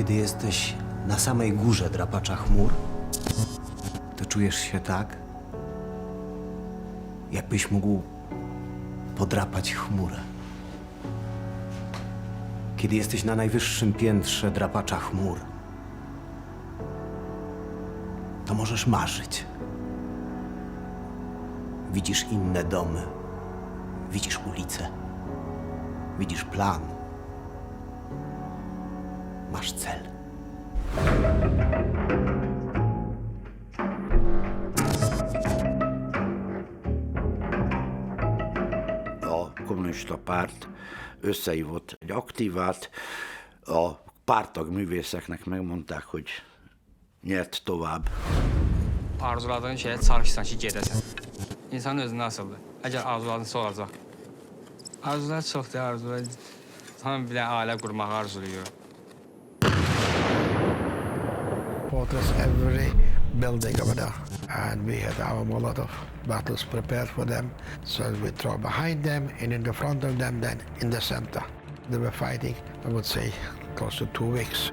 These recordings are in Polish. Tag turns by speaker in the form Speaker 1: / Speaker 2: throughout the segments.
Speaker 1: kiedy jesteś na samej górze drapacza chmur, to czujesz się tak, jakbyś mógł podrapać chmurę. Kiedy jesteś na najwyższym piętrze drapacza chmur, to możesz marzyć. Widzisz inne domy, widzisz ulice, widzisz plan, masz cel.
Speaker 2: a kommunista párt összehívott egy aktívát, a pártag művészeknek megmondták, hogy nyert tovább.
Speaker 3: Arzuladığın şeye çarpışsan ki gedəsən. İnsanın özü nasıldır? Əgər arzuladın olacaq. Arzular çoxdur, arzular. Bir dənə ailə qurmağı arzulayır.
Speaker 4: Us every building over there. And we had our lot of battles prepared for them. So we throw behind them and in the front of them, then in the center. They were fighting, I would say, close to two weeks.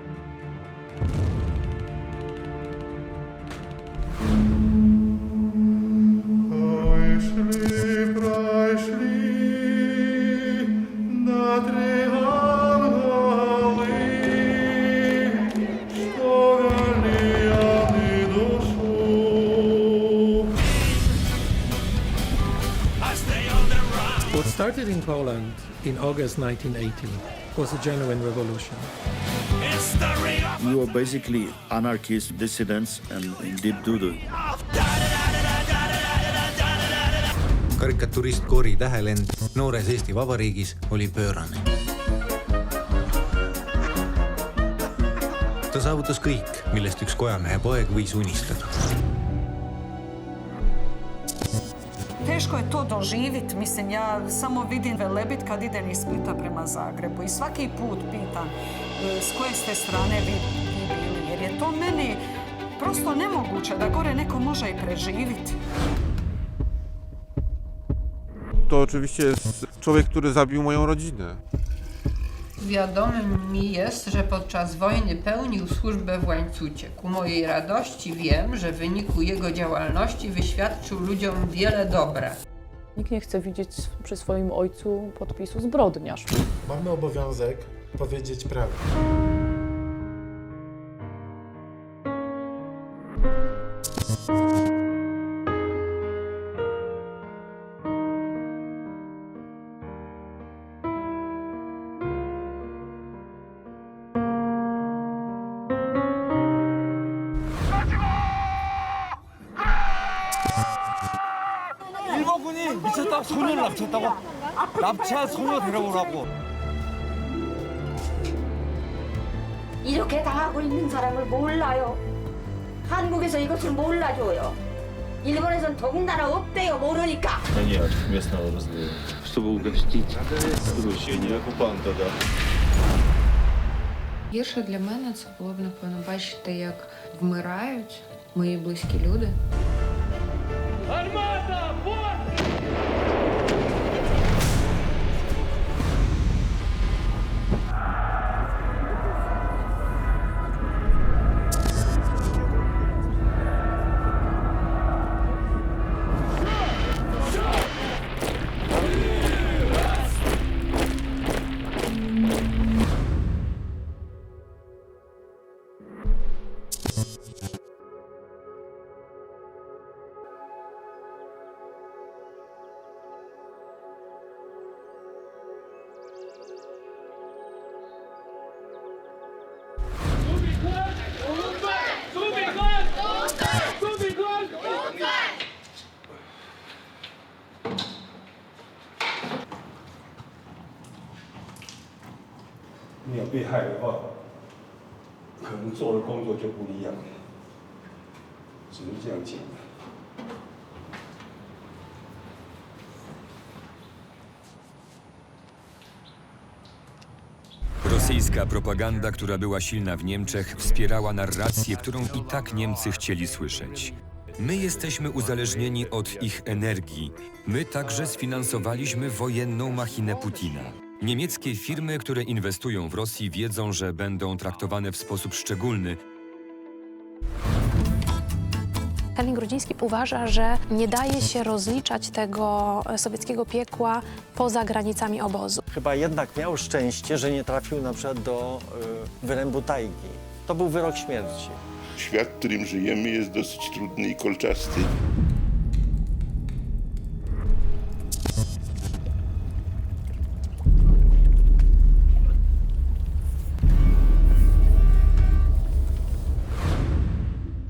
Speaker 5: Started in Poland in August 1918 was a genuine revolution.
Speaker 6: We were basically anarchist dissidents and in deep doo-doo.
Speaker 7: karikaturist Cory Tähelend noores Eesti Vabariigis oli pöörane. ta saavutas kõik, millest üks kojamehe poeg võis unistada.
Speaker 8: Teško je to doživjeti, mislim, ja samo vidim Velebit kad idem iz Splita prema Zagrebu i svaki put pitam e, s koje ste strane vi, bili, jer je to meni prosto nemoguće da gore neko može i preživjeti.
Speaker 9: To oczywiście jest człowiek, który zabił moją rodzinę.
Speaker 10: Wiadomym mi jest, że podczas wojny pełnił służbę w łańcucie. Ku mojej radości wiem, że w wyniku jego działalności wyświadczył ludziom wiele dobra.
Speaker 11: Nikt nie chce widzieć przy swoim ojcu podpisu zbrodniarz.
Speaker 12: Mamy obowiązek powiedzieć prawdę.
Speaker 3: 소녀를 납치했다고? 납치한 소녀 데려오라고.
Speaker 8: 이렇게 당하고 있는 사람을 몰라요. 한국에서 이것을 몰라줘요. 일본에선 더군다나 없대요. 모르니까.
Speaker 6: 아니야, местного разлива. Чтобы угостить сгущение, окупант тогда.
Speaker 10: Гірше для мене це було б напевно бачити, як вмирають мої близькі люди. Армата! Борт!
Speaker 9: 你有被害的话，可能做的工作就不一样，只能这样讲。
Speaker 13: Rosyjska propaganda, która była silna w Niemczech, wspierała narrację, którą i tak Niemcy chcieli słyszeć. My jesteśmy uzależnieni od ich energii. My także sfinansowaliśmy wojenną machinę Putina. Niemieckie firmy, które inwestują w Rosji, wiedzą, że będą traktowane w sposób szczególny.
Speaker 14: Stalin Grudziński uważa, że nie daje się rozliczać tego sowieckiego piekła poza granicami obozu.
Speaker 15: Chyba jednak miał szczęście, że nie trafił na przykład do y, wyrębu tajgi. To był wyrok śmierci.
Speaker 16: Świat, w którym żyjemy, jest dosyć trudny i kolczasty.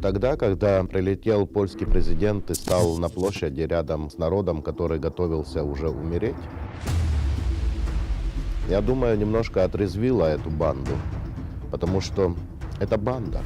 Speaker 17: Тогда, когда прилетел польский президент и стал на площади рядом с народом, который готовился уже умереть, я думаю, немножко отрезвило эту банду, потому что это банда.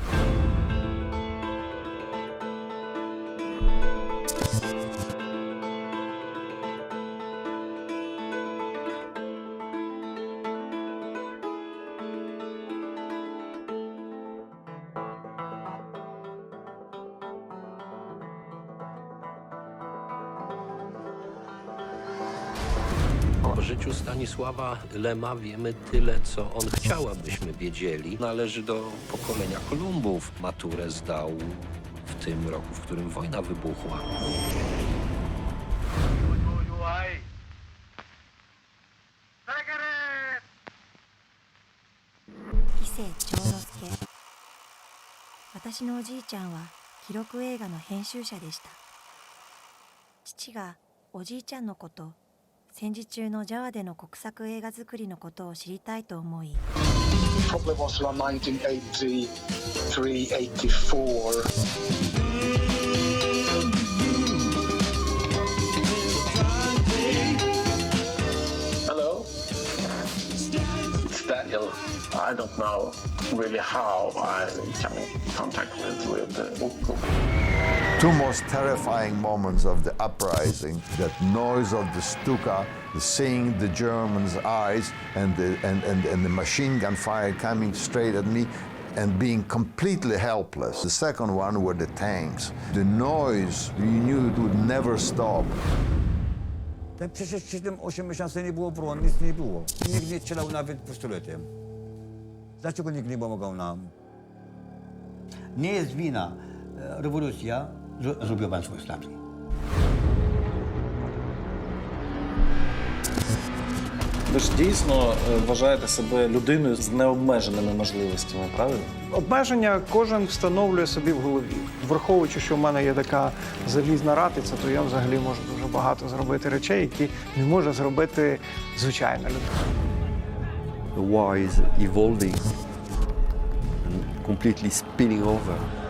Speaker 18: O życiu Stanisława Lema wiemy tyle, co on chciał, abyśmy wiedzieli. Należy do pokolenia Kolumbów. Maturę zdał w tym roku, w którym wojna wybuchła.
Speaker 19: 伊勢長之助私のおじいちゃんは記録映画の編集者でした父がおじいちゃんのこと 戦時中のジャワでの国策映画作りのことを知りたいと思い
Speaker 20: 1983,
Speaker 21: I don't know really how I come in contact with, with uh,
Speaker 22: Two most terrifying moments of the uprising that noise of the Stuka, the seeing the Germans' eyes, and the, and, and, and the machine gun fire coming straight at me, and being completely helpless. The second one were the tanks. The noise, you knew it would never stop.
Speaker 23: Tak przecież przy tym 8 miesięcy nie było bron, nic nie było. Nikt nie strzelał nawet pistoletem. Dlaczego nikt nie pomagał nam?
Speaker 24: Nie jest wina e, rewolucja, że zrobił państwo islamskie.
Speaker 25: Ви ж дійсно е, вважаєте себе людиною з необмеженими можливостями, правильно?
Speaker 26: Обмеження кожен встановлює собі в голові. Враховуючи, що в мене є така залізна ратиця, то я взагалі можу дуже багато зробити речей, які не може зробити звичайна людина.
Speaker 27: The war is evolving and completely spilling over.